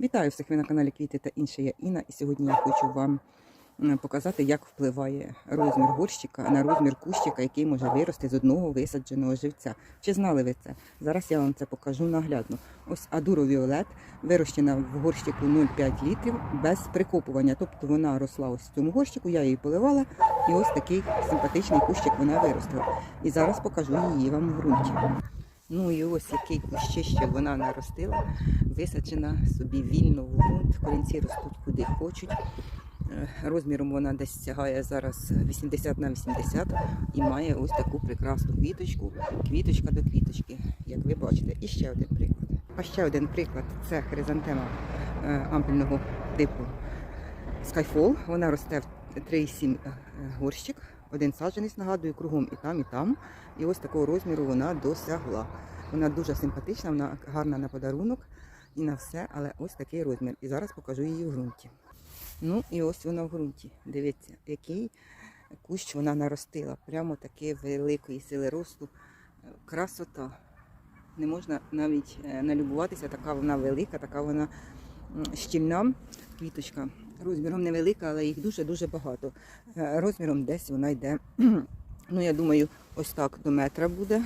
Вітаю всіх ви на каналі Квіти та інше. Я Інна, і сьогодні я хочу вам показати, як впливає розмір горщика на розмір кущика, який може вирости з одного висадженого живця. Чи знали ви це? Зараз я вам це покажу наглядно. Ось Адуро Віолет вирощена в горщику 0,5 літрів без прикопування. Тобто вона росла ось в цьому горщику, я її поливала, і ось такий симпатичний кущик вона виростила. І зараз покажу її вам в ґрунті. Ну і ось який кущище вона наростила, висаджена собі вільно в ґрунт. Корінці ростуть куди хочуть. Е, Розміром вона десь сягає зараз 80 на 80 і має ось таку прекрасну квіточку, квіточка до квіточки, як ви бачите. І ще один приклад. А ще один приклад це хризантема е, ампельного типу Skyfall. Вона росте в 3,7 е, горщик. Один саджанець, нагадую, кругом і там, і там. І ось такого розміру вона досягла. Вона дуже симпатична, вона гарна на подарунок і на все, але ось такий розмір. І зараз покажу її в ґрунті. Ну і ось вона в ґрунті. Дивіться, який кущ вона наростила. Прямо таки великої сили росту. Красота. Не можна навіть е, налюбуватися, така вона велика, така вона щільна квіточка. Розміром невелика, але їх дуже-дуже багато. Е, Розміром десь вона йде, ну я думаю, ось так до метра буде,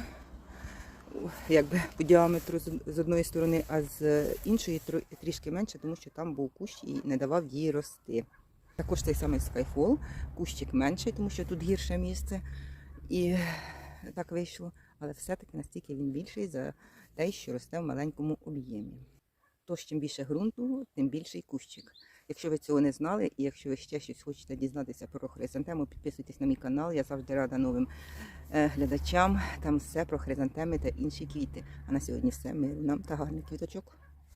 якби по діаметру з- одної сторони, а з іншої трішки менше, тому що там був кущ і не давав їй рости. Також цей самий Skyfall, кущик менший, тому що тут гірше місце. І так вийшло. Але все-таки настільки він більший за те, що росте в маленькому об'ємі. Тож, чим більше ґрунту, тим більший кущик. Якщо ви цього не знали, і якщо ви ще щось хочете дізнатися про хризантему, підписуйтесь на мій канал. Я завжди рада новим е, глядачам. Там все про хризантеми та інші квіти. А на сьогодні все. Миру нам та гарних квіточок.